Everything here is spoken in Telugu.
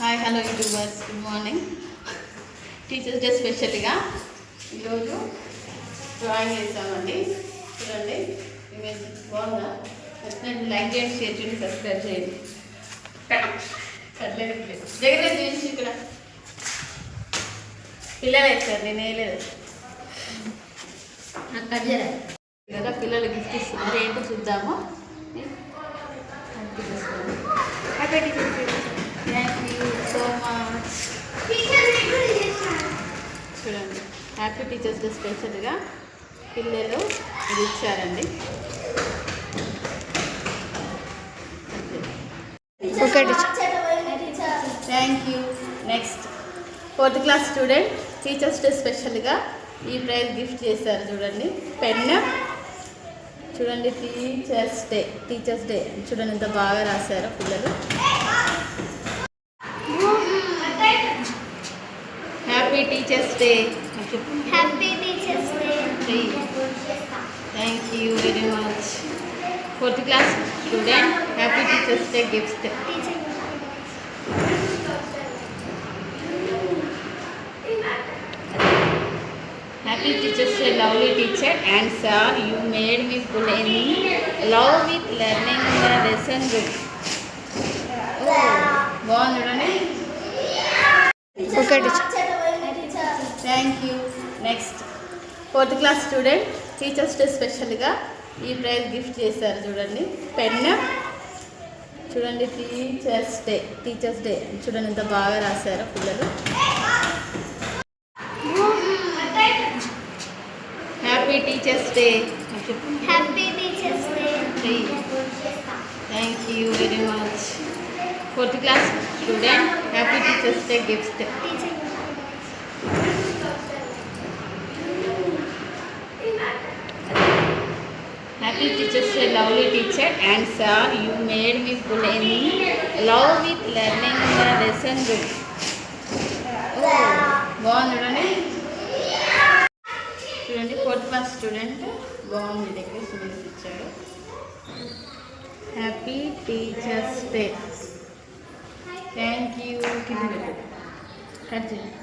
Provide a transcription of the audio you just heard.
Hi hello YouTubers good morning teachers day స్పెషల్గా ఈరోజు డ్రాయింగ్ వేసామండి చూడండి. ఇమేజ్ బాగుందా? నచ్చినట్టు లైక్ చేయండి షేర్ చేయండి సబ్స్క్రైబ్ చేయండి. దగ్గర చూసి ఇక్కడ. పిల్లలు వేస్తారు నేను వేయలేదు. కదా పిల్లలు గిఫ్ట్ ఇస్తున్నారు. ఏంటో చూద్దాము. Happy thank you so much చూడండి హ్యాపీ టీచర్స్ డే స్పెషల్గా పిల్లలు ఇది ఇచ్చారండి. ఒకటి thank you next fourth class student teachers day స్పెషల్గా ఈ ప్రైజ్ గిఫ్ట్ చేశారు చూడండి. పెన్ చూడండి టీచర్స్ డే టీచర్స్ డే చూడండి ఎంత బాగా రాశారో పిల్లలు. Happy teachers day Happy teachers day thank you very much fourth class student happy teachers day gift Happy Teachers Day, lovely teacher and sir, you made me full in love with learning the lesson book. Oh, బాగుంది చూడండి ఒకటి thank you Next fourth class student teachers day స్పెషల్గా ఈ ప్రైజ్ గిఫ్ట్ చేశారు చూడండి. పెన్ చూడండి టీచర్స్ డే టీచర్స్ డే చూడండి ఎంత బాగా రాశారో పిల్లలు. Happy teachers day happy teachers day thank you very much fourth class student happy teachers day gift happy teachers day lovely teacher and sir you made me full in love with learning the lesson book బాగుంది చూడండి. చూడండి ఫోర్త్ క్లాస్ స్టూడెంట్ బాగుంది. డెకరేషన్ చేసి ఇచ్చాడు happy teachers day thank you కింద పెట్టు కట్ చేయండి